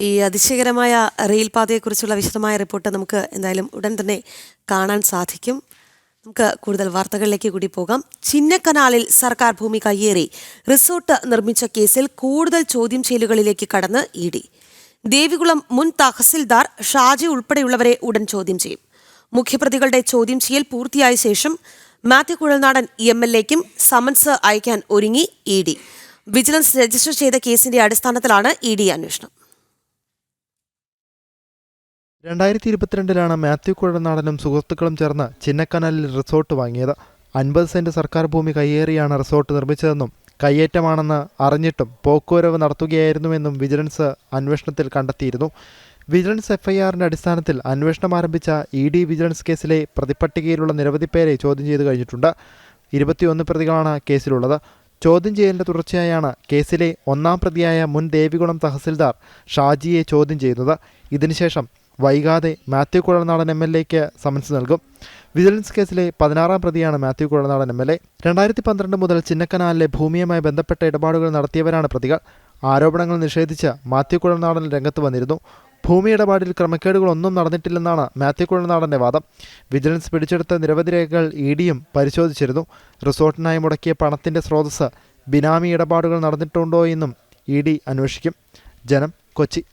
ഈ അതിശയകരമായ റെയിൽപാതയെക്കുറിച്ചുള്ള വിശദമായ റിപ്പോർട്ട് നമുക്ക് എന്തായാലും ഉടൻ തന്നെ കാണാൻ സാധിക്കും. നമുക്ക് കൂടുതൽ വാർത്തകളിലേക്ക് കൂടി പോകാം. ചിന്നക്കനാലിൽ സർക്കാർ ഭൂമി കയ്യേറി. റിസോർട്ട് നിർമ്മിച്ച കേസിൽ കൂടുതൽ ചോദ്യം ചെയ്യലുകളിലേക്ക് കടന്ന് ഇ ഡി. ദേവികുളം മുൻ തഹസിൽദാർ ഷാജി ഉൾപ്പെടെയുള്ളവരെ ഉടൻ ചോദ്യം ചെയ്യും. മുഖ്യപ്രതികളുടെ ചോദ്യം ചെയ്യൽ പൂർത്തിയായ ശേഷം മാത്യു കുഴൽനാടൻ എം എൽ എക്കും സമൻസ് അയക്കാൻ ഒരുങ്ങി ഇ ഡി. വിജിലൻസ് രജിസ്റ്റർ ചെയ്ത കേസിന്റെ അടിസ്ഥാനത്തിലാണ് ഇ ഡി അന്വേഷണം. രണ്ടായിരത്തി ഇരുപത്തിരണ്ടിലാണ് മാത്യു കുഴനാടനും സുഹൃത്തുക്കളും ചേർന്ന് ചിന്നക്കനാലിൽ റിസോർട്ട് വാങ്ങിയത്. അൻപത് സെന്റ് സർക്കാർ ഭൂമി കയ്യേറിയാണ് റിസോർട്ട് നിർമ്മിച്ചതെന്നും കയ്യേറ്റമാണെന്ന് അറിഞ്ഞിട്ടും പോക്കുവരവ് നടത്തുകയായിരുന്നുവെന്നും വിജിലൻസ് അന്വേഷണത്തിൽ കണ്ടെത്തിയിരുന്നു. വിജിലൻസ് എഫ്ഐആറിന്റെ അടിസ്ഥാനത്തിൽ അന്വേഷണം ആരംഭിച്ച ഇ ഡി വിജിലൻസ് കേസിലെ പ്രതിപട്ടികയിലുള്ള നിരവധി പേരെ ചോദ്യം ചെയ്തു കഴിഞ്ഞിട്ടുണ്ട്. ഇരുപത്തിയൊന്ന് പ്രതികളാണ് കേസിലുള്ളത്. ചോദ്യം ചെയ്യലിന്റെ തുടർച്ചയായാണ് കേസിലെ ഒന്നാം പ്രതിയായ മുൻ ദേവികുളം തഹസിൽദാർ ഷാജിയെ ചോദ്യം ചെയ്യുന്നത്. ഇതിനുശേഷം വൈകാതെ മാത്യു കുഴൽനാടൻ എം എൽ എക്ക് സമൻസ് നൽകും. വിജിലൻസ് കേസിലെ പതിനാറാം പ്രതിയാണ് Mathew Kuzhalnadan M L A. രണ്ടായിരത്തി പന്ത്രണ്ട് മുതൽ ചിന്നക്കനാലിലെ ഭൂമിയുമായി ബന്ധപ്പെട്ട ഇടപാടുകൾ നടത്തിയവരാണ് പ്രതികൾ. ആരോപണങ്ങൾ നിഷേധിച്ച് മാത്യു കുഴൽനാടൻ രംഗത്ത് വന്നിരുന്നു. ഭൂമി ഇടപാടിൽ ക്രമക്കേടുകളൊന്നും നടന്നിട്ടില്ലെന്നാണ് മാത്യു കുഴൽനാടന്റെ വാദം. വിജിലൻസ് പിടിച്ചെടുത്ത നിരവധി രേഖകൾ ഇ ഡിയും പരിശോധിച്ചിരുന്നു. റിസോർട്ടിനായി മുടക്കിയ പണത്തിന്റെ സ്രോതസ് ബിനാമി ഇടപാടുകൾ നടന്നിട്ടുണ്ടോ എന്നും ഇ ഡി അന്വേഷിക്കും. ജനം കൊച്ചി.